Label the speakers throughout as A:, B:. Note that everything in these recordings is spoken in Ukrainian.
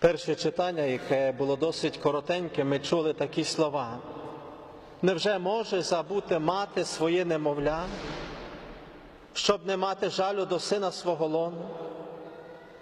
A: Перше читання, яке було досить коротеньке, ми чули такі слова. Невже може забути мати своє немовля, щоб не мати жалю до сина свого лону?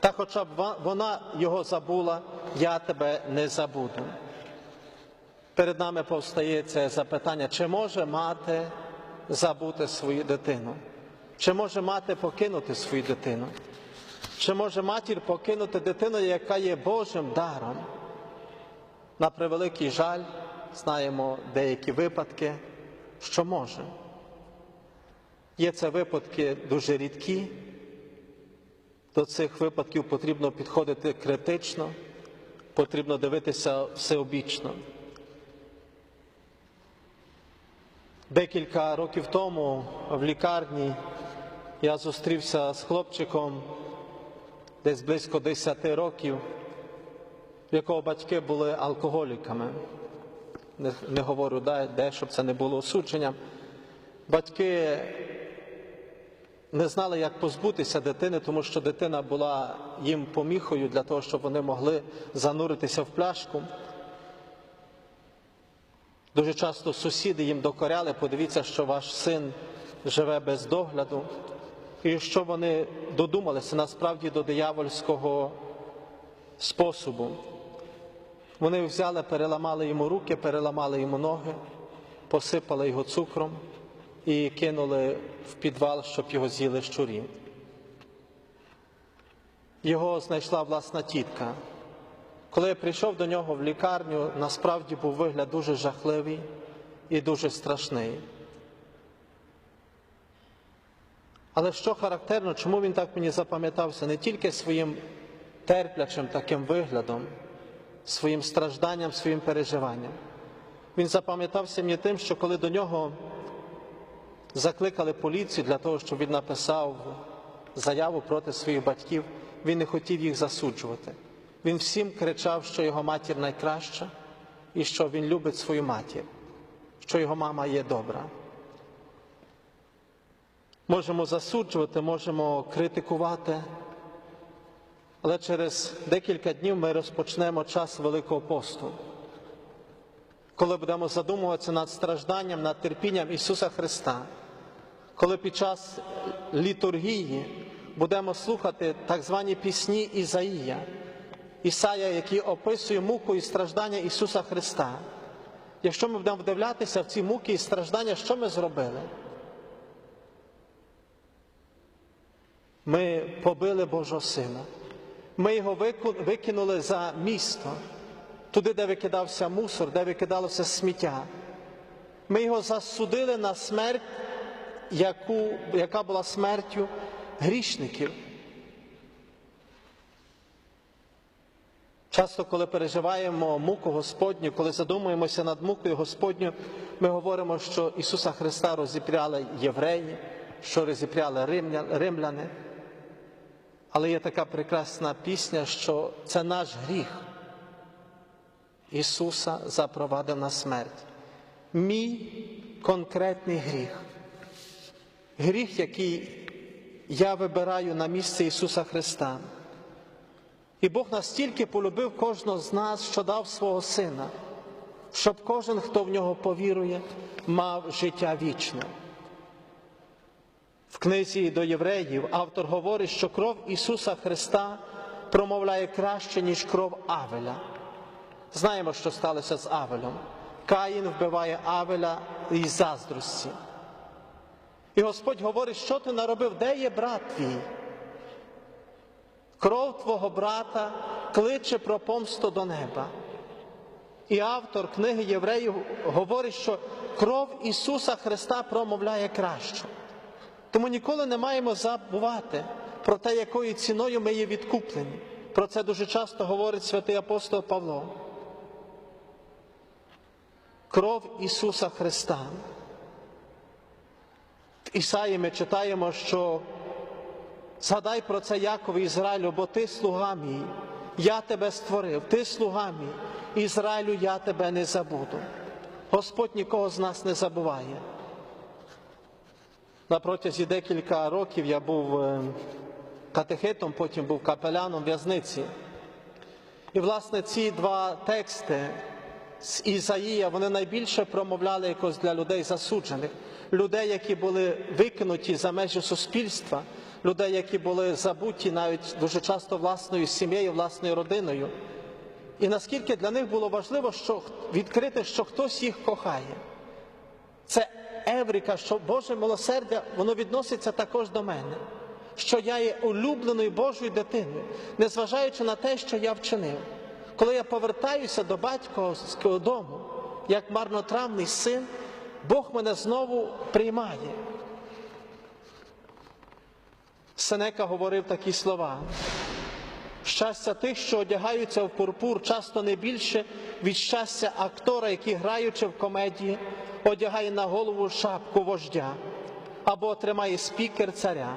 A: Та хоча б вона його забула, я тебе не забуду. Перед нами повстає це запитання, чи може мати забути свою дитину? Чи може мати покинути свою дитину? Чи може матір покинути дитину, яка є Божим даром? На превеликий жаль, знаємо деякі випадки, що може. Є це випадки дуже рідкі. До цих випадків потрібно підходити критично, потрібно дивитися всеобічно. Декілька років тому в лікарні я зустрівся з хлопчиком десь близько 10 років, в якого батьки були алкоголіками. Не, не говорю де, де, щоб це не було осудженням. Батьки не знали, як позбутися дитини, тому що дитина була їм поміхою для того, щоб вони могли зануритися в пляшку. Дуже часто сусіди їм докоряли, подивіться, що ваш син живе без догляду. І що вони додумалися насправді до диявольського способу. Вони взяли, переламали йому руки, переламали йому ноги, посипали його цукром і кинули в підвал, щоб його з'їли щурі. Його знайшла власна тітка. Коли я прийшов до нього в лікарню, насправді був вигляд дуже жахливий і дуже страшний. Але що характерно, чому він так мені запам'ятався? Не тільки своїм терплячим таким виглядом, своїм стражданням, своїм переживанням. Він запам'ятався мені тим, що коли до нього закликали поліцію для того, щоб він написав заяву проти своїх батьків, він не хотів їх засуджувати. Він всім кричав, що його матір найкраща і що він любить свою матір, що його мама є добра. Можемо засуджувати, можемо критикувати, але через декілька днів ми розпочнемо час Великого посту, коли будемо задумуватися над стражданням, над терпінням Ісуса Христа, коли під час літургії будемо слухати так звані пісні Ізаїя, Ісая, який описує муку і страждання Ісуса Христа. Якщо ми будемо вдивлятися в ці муки і страждання, що ми зробили? Ми побили Божого Сина. Ми його викинули за місто, туди, де викидався мусор, де викидалося сміття. Ми його засудили на смерть, яку, яка була смертю грішників. Часто, коли переживаємо муку Господню, коли задумуємося над мукою Господню, ми говоримо, що Ісуса Христа розіпряли євреї, що розіпряли римля- римляни. Але є така прекрасна пісня, що це наш гріх. Ісуса запровадив на смерть. Мій конкретний гріх. Гріх, який я вибираю на місце Ісуса Христа. І Бог настільки полюбив кожного з нас, що дав свого Сина, щоб кожен, хто в нього повірує, мав життя вічне. В книзі до євреїв автор говорить, що кров Ісуса Христа промовляє краще, ніж кров Авеля. Знаємо, що сталося з Авелем. Каїн вбиває Авеля із заздрості. І Господь говорить, що ти наробив, де є брат твій? Кров твого брата кличе про помсту до неба. І автор книги Євреїв говорить, що кров Ісуса Христа промовляє краще. Тому ніколи не маємо забувати про те, якою ціною ми є відкуплені. Про це дуже часто говорить святий апостол Павло. Кров Ісуса Христа. В Ісаї ми читаємо, що згадай про це Якові Ізраїлю, бо ти слуга мій, я тебе створив, ти слуга мій, Ізраїлю, я тебе не забуду. Господь нікого з нас не забуває. На протязі декілька років я був е, катехетом, потім був капеляном в'язниці. І, власне, ці два тексти з Ізаїя, вони найбільше промовляли якось для людей засуджених, людей, які були викинуті за межі суспільства, людей, які були забуті навіть дуже часто власною сім'єю, власною родиною. І наскільки для них було важливо, що відкрити, що хтось їх кохає. Це Еврика, що Боже милосердя, воно відноситься також до мене, що я є улюбленою Божою дитиною, незважаючи на те, що я вчинив. Коли я повертаюся до батьківського дому, як марнотравний син, Бог мене знову приймає. Сенека говорив такі слова. Щастя тих, що одягаються в пурпур, часто не більше від щастя актора, який, граючи в комедії, одягає на голову шапку вождя або тримає спікер царя.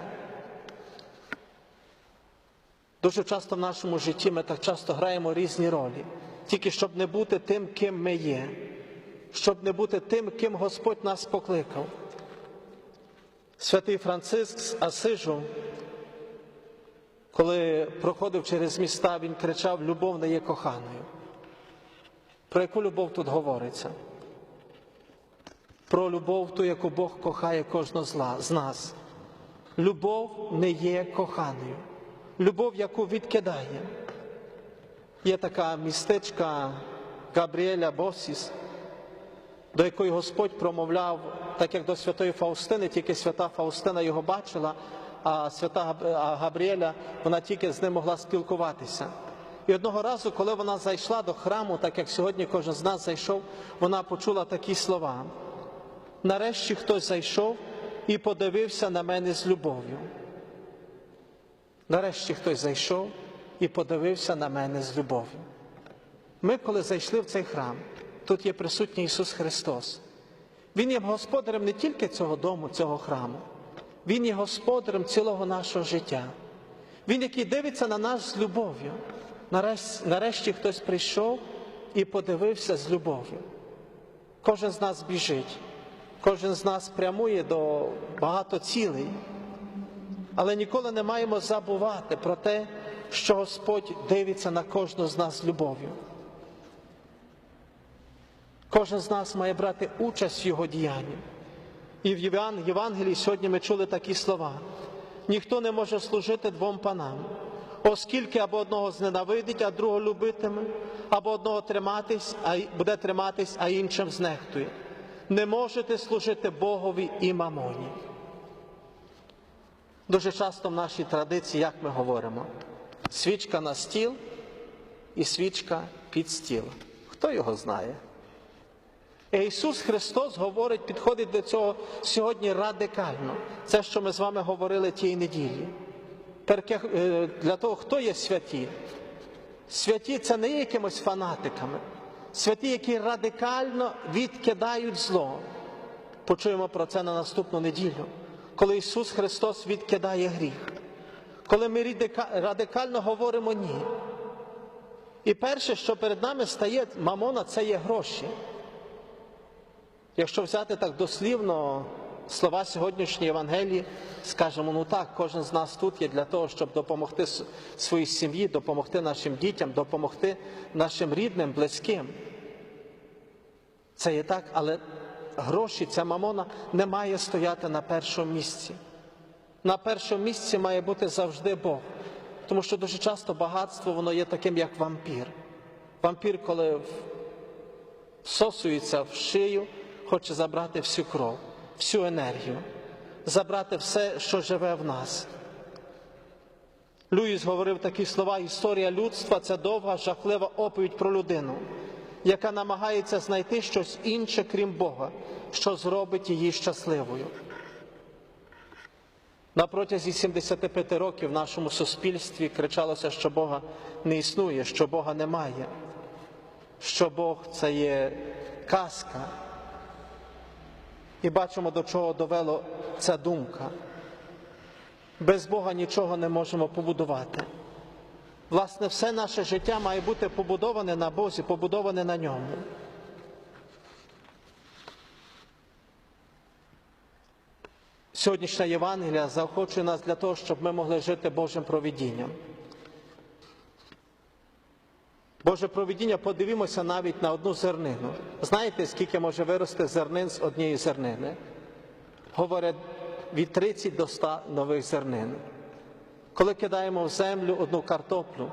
A: Дуже часто в нашому житті ми так часто граємо різні ролі, тільки щоб не бути тим, ким ми є, щоб не бути тим, ким Господь нас покликав. Святий Франциск з Асижу, коли проходив через міста, він кричав: Любов не є коханою. Про яку любов тут говориться? Про любов, ту, яку Бог кохає кожного з нас. Любов не є коханою. Любов, яку відкидає. Є така містечка Габріеля Босіс, до якої Господь промовляв, так як до святої Фаустини, тільки свята Фаустина його бачила, а свята Габ- Габріеля вона тільки з ним могла спілкуватися. І одного разу, коли вона зайшла до храму, так як сьогодні кожен з нас зайшов, вона почула такі слова. Нарешті хтось зайшов і подивився на мене з любов'ю. Нарешті хтось зайшов і подивився на мене з любов'ю. Ми, коли зайшли в цей храм, тут є присутній Ісус Христос. Він є господарем не тільки цього дому, цього храму, Він є господарем цілого нашого життя. Він, який дивиться на нас з любов'ю. Нарешті, нарешті хтось прийшов і подивився з любов'ю. Кожен з нас біжить, кожен з нас прямує до багато цілей. Але ніколи не маємо забувати про те, що Господь дивиться на кожного з нас з любов'ю. Кожен з нас має брати участь в його діянні. І в Євангелії сьогодні ми чули такі слова: ніхто не може служити двом панам, оскільки або одного зненавидить, а другого любитиме, або одного триматись, а буде триматись, а іншим знехтує. Не можете служити Богові і мамоні. Дуже часто в нашій традиції, як ми говоримо, свічка на стіл і свічка під стіл. Хто його знає? І Ісус Христос говорить, підходить до цього сьогодні радикально. Це, що ми з вами говорили тієї неділі. Е, Для того, хто є святі? Святі це не є якимось фанатиками. Святі, які радикально відкидають зло. Почуємо про це на наступну неділю, коли Ісус Христос відкидає гріх, коли ми радикально говоримо ні. І перше, що перед нами стає мамона, це є гроші. Якщо взяти так дослівно слова сьогоднішньої Євангелії, скажемо, ну так, кожен з нас тут є для того, щоб допомогти своїй сім'ї, допомогти нашим дітям, допомогти нашим рідним, близьким. Це є так, але гроші, ця мамона не має стояти на першому місці. На першому місці має бути завжди Бог. Тому що дуже часто багатство воно є таким, як вампір. Вампір, коли всосується в шию, хоче забрати всю кров, всю енергію, забрати все, що живе в нас. Льюіс говорив такі слова: історія людства це довга, жахлива оповідь про людину, яка намагається знайти щось інше, крім Бога, що зробить її щасливою. На протязі 75 років в нашому суспільстві кричалося, що Бога не існує, що Бога немає, що Бог це є казка. І бачимо, до чого довело ця думка. Без Бога нічого не можемо побудувати. Власне, все наше життя має бути побудоване на Бозі, побудоване на ньому. Сьогоднішня Євангелія заохочує нас для того, щоб ми могли жити Божим провідінням. Боже провидіння, подивімося навіть на одну зернину. Знаєте, скільки може вирости зернин з однієї зернини? Говорять від 30 до 100 нових зернин. Коли кидаємо в землю одну картоплю,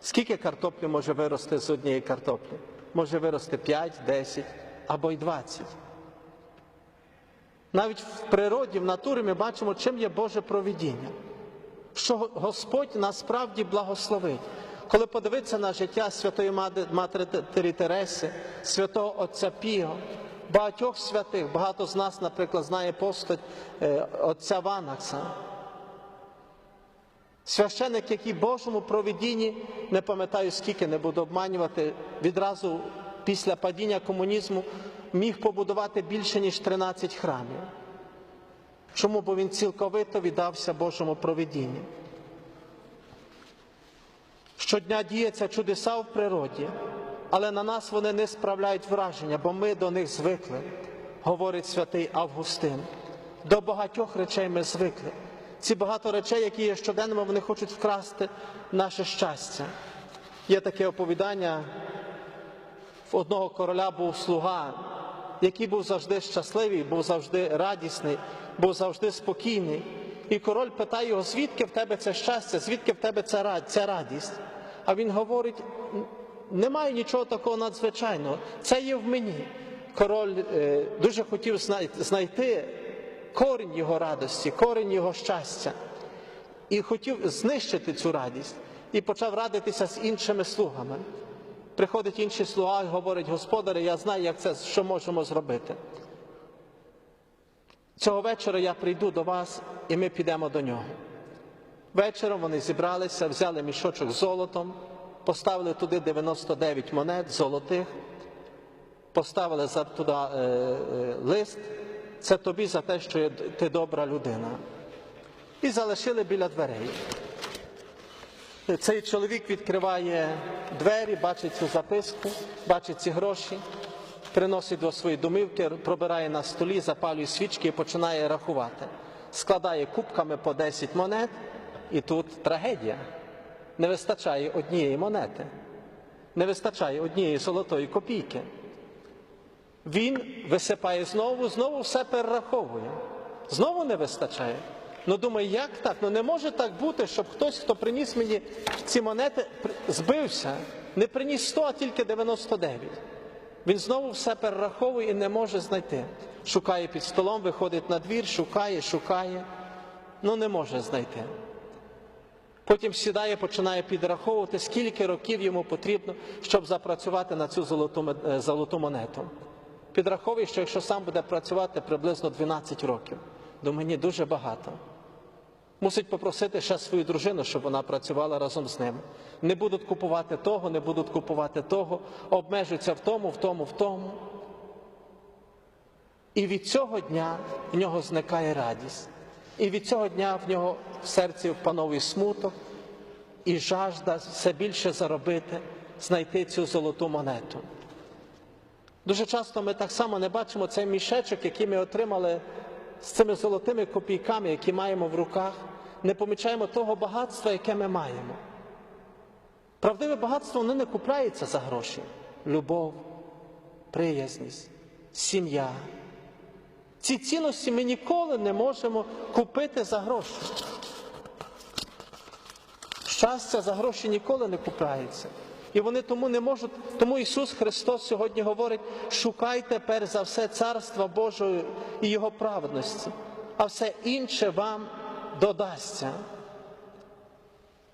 A: скільки картоплі може вирости з однієї картоплі? Може вирости 5, 10 або й 20. Навіть в природі, в натурі ми бачимо, чим є Боже провидіння. Що Господь насправді благословить. Коли подивитися на життя Святої Матері Тереси, святого Отця Піо, багатьох святих, багато з нас, наприклад, знає постать е, Отця Ванакса. Священник, який Божому провидінні, не пам'ятаю скільки, не буду обманювати, відразу після падіння комунізму міг побудувати більше, ніж 13 храмів. Чому? Бо він цілковито віддався Божому провидінню. Щодня діється чудеса в природі, але на нас вони не справляють враження, бо ми до них звикли, говорить святий Августин. До багатьох речей ми звикли. Ці багато речей, які є щоденними, вони хочуть вкрасти наше щастя. Є таке оповідання. В одного короля був слуга, який був завжди щасливий, був завжди радісний, був завжди спокійний. І король питає його, звідки в тебе це щастя, звідки в тебе ця радість? А він говорить: немає нічого такого надзвичайного, це є в мені. Король е, дуже хотів знайти корінь його радості, корінь його щастя, і хотів знищити цю радість і почав радитися з іншими слугами. Приходить інший слуга і говорить, господаре, я знаю, як це, що можемо зробити. Цього вечора я прийду до вас і ми підемо до нього. Вечором вони зібралися, взяли мішочок з золотом, поставили туди 99 монет золотих, поставили туди е, е, лист. Це тобі за те, що ти добра людина. І залишили біля дверей. Цей чоловік відкриває двері, бачить цю записку, бачить ці гроші, приносить до своєї домівки, пробирає на столі, запалює свічки і починає рахувати. Складає кубками по 10 монет, і тут трагедія. Не вистачає однієї монети, не вистачає однієї золотої копійки. Він висипає знову, знову все перераховує. Знову не вистачає. Ну думаю, як так? Ну не може так бути, щоб хтось, хто приніс мені ці монети, збився, не приніс 100, а тільки 99. Він знову все перераховує і не може знайти. Шукає під столом, виходить на двір, шукає, шукає, ну не може знайти. Потім сідає, починає підраховувати, скільки років йому потрібно, щоб запрацювати на цю золоту, е, золоту монету. Підраховує, що якщо сам буде працювати приблизно 12 років, до мені дуже багато. Мусить попросити ще свою дружину, щоб вона працювала разом з ним. Не будуть купувати того, не будуть купувати того, обмежуються в тому, в тому, в тому. І від цього дня в нього зникає радість. І від цього дня в нього в серці пановий смуток і жажда все більше заробити, знайти цю золоту монету. Дуже часто ми так само не бачимо цей мішечок, який ми отримали з цими золотими копійками, які маємо в руках, не помічаємо того багатства, яке ми маємо. Правдиве багатство воно не купляється за гроші. Любов, приязність, сім'я. Ці цінності ми ніколи не можемо купити за гроші. Щастя за гроші ніколи не купляється. І вони тому не можуть. Тому Ісус Христос сьогодні говорить: шукайте перш за все Царства Божого і Його праведності, а все інше вам додасться.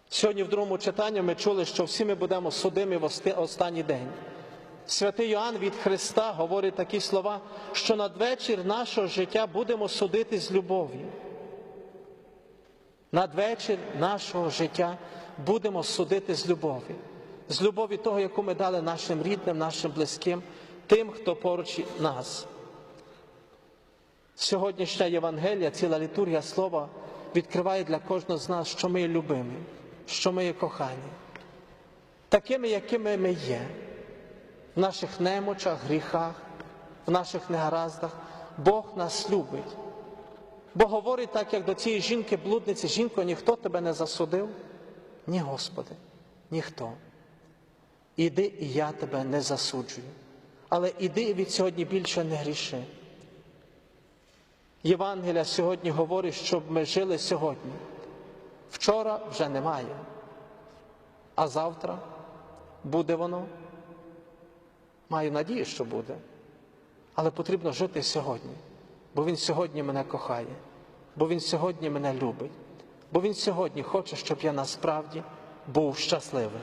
A: Сьогодні в другому читанні ми чули, що всі ми будемо судими в останній день. Святий Йоанн від Христа говорить такі слова, що надвечір нашого життя будемо судити з любов'ю. Надвечір нашого життя будемо судити з любов'ю з любові того, яку ми дали нашим рідним, нашим близьким, тим, хто поруч нас. Сьогоднішня Євангелія, ціла літургія слова відкриває для кожного з нас, що ми є любимі, що ми є кохані, такими, якими ми є, в наших немочах, гріхах, в наших негараздах. Бог нас любить. Бо говорить так, як до цієї жінки-блудниці, жінко, ніхто тебе не засудив? Ні, Господи, ніхто. Іди, і я тебе не засуджую. Але іди і від сьогодні більше не гріши. Євангелія сьогодні говорить, щоб ми жили сьогодні. Вчора вже немає. А завтра буде воно. Маю надію, що буде. Але потрібно жити сьогодні, бо Він сьогодні мене кохає, бо Він сьогодні мене любить, бо Він сьогодні хоче, щоб я насправді був щасливим.